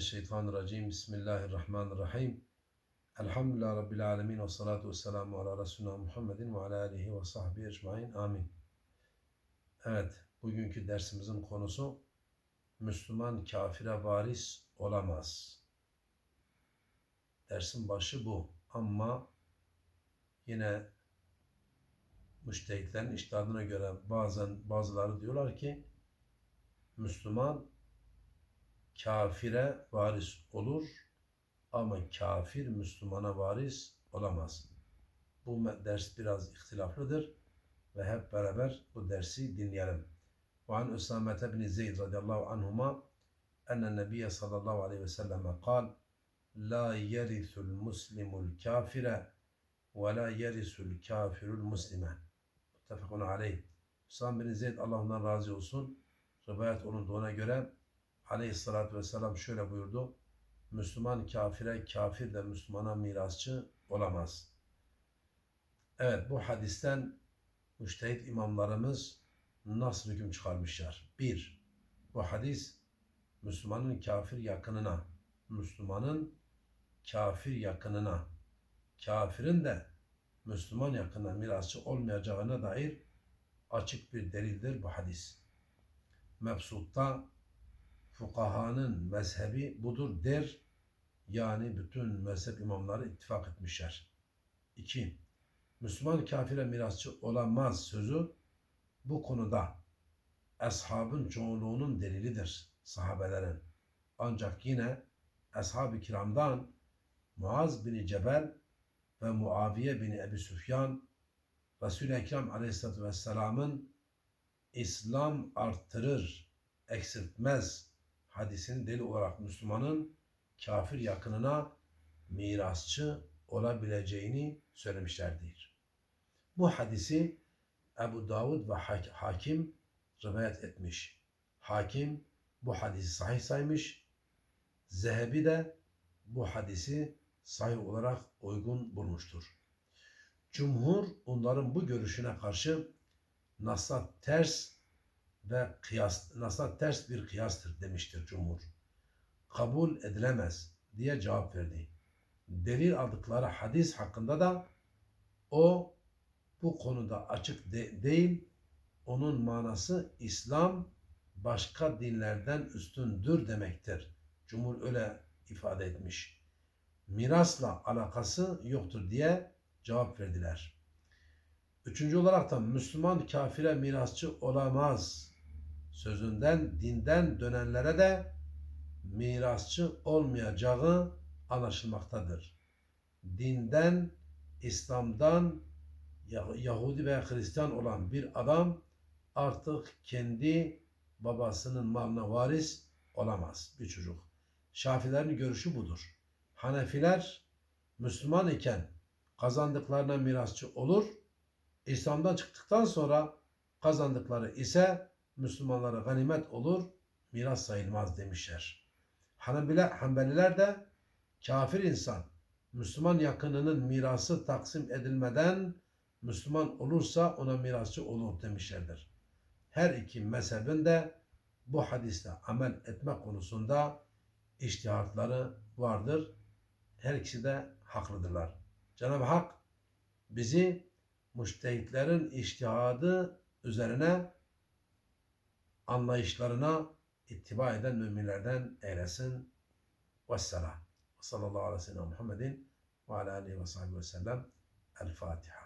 Şeytanirracim. Bismillahirrahmanirrahim. Elhamdülillah Rabbil alemin ve salatu ve selamu ala Resulina Muhammedin ve ala alihi ve sahbihi ecmain. Amin. Evet, bugünkü dersimizin konusu Müslüman kafire varis olamaz. Dersin başı bu. Ama yine müştehitlerin iştihadına göre bazen bazıları diyorlar ki Müslüman kafire varis olur ama kafir Müslümana varis olamaz. Bu ders biraz ihtilaflıdır ve hep beraber bu dersi dinleyelim. An Üsame bin Zeyd radıyallahu anhuma enne Nebiye sallallahu aleyhi ve selleme kal La yerithul muslimul kafire ve la yerisul kafirul muslime. Muttefakun aleyh. Üsame bin Zeyd Allah razı olsun. Rivayet olunduğuna göre aleyhissalatü vesselam şöyle buyurdu. Müslüman kafire, kafir de Müslümana mirasçı olamaz. Evet bu hadisten müştehit imamlarımız nasıl hüküm çıkarmışlar? Bir, bu hadis Müslümanın kafir yakınına, Müslümanın kafir yakınına, kafirin de Müslüman yakınına mirasçı olmayacağına dair açık bir delildir bu hadis. Mebsut'ta fukahanın mezhebi budur der. Yani bütün mezhep imamları ittifak etmişler. 2. Müslüman kafire mirasçı olamaz sözü bu konuda eshabın çoğunluğunun delilidir sahabelerin. Ancak yine ashab-ı kiramdan Muaz bin Cebel ve Muaviye bin Ebi Süfyan Resul-i Ekrem aleyhissalatü vesselamın İslam arttırır, eksiltmez hadisini deli olarak Müslümanın kafir yakınına mirasçı olabileceğini söylemişlerdir. Bu hadisi Ebu Davud ve Hakim rivayet etmiş. Hakim bu hadisi sahih saymış. Zehebi de bu hadisi sahih olarak uygun bulmuştur. Cumhur onların bu görüşüne karşı nasla ters ve kıyas, nasla ters bir kıyastır demiştir Cumhur. Kabul edilemez diye cevap verdi. Delil aldıkları hadis hakkında da o bu konuda açık de, değil, onun manası İslam başka dinlerden üstündür demektir. Cumhur öyle ifade etmiş. Mirasla alakası yoktur diye cevap verdiler. Üçüncü olarak da Müslüman kafire mirasçı olamaz sözünden dinden dönenlere de mirasçı olmayacağı anlaşılmaktadır. Dinden, İslam'dan Yahudi veya Hristiyan olan bir adam artık kendi babasının malına varis olamaz bir çocuk. Şafilerin görüşü budur. Hanefiler Müslüman iken kazandıklarına mirasçı olur. İslam'dan çıktıktan sonra kazandıkları ise Müslümanlara ganimet olur, miras sayılmaz demişler. Hanbeli, Hanbeliler de kafir insan Müslüman yakınının mirası taksim edilmeden Müslüman olursa ona mirasçı olur demişlerdir. Her iki mezhebin de bu hadiste amel etme konusunda iştihatları vardır. Her ikisi de haklıdırlar. Cenab-ı Hak bizi müştehitlerin iştihadı üzerine anlayışlarına ittiba eden müminlerden eylesin. Vesselam. Sallallahu aleyhi ve sellem Muhammedin ve aleyhi ve sahibi ve sellem. El Fatiha.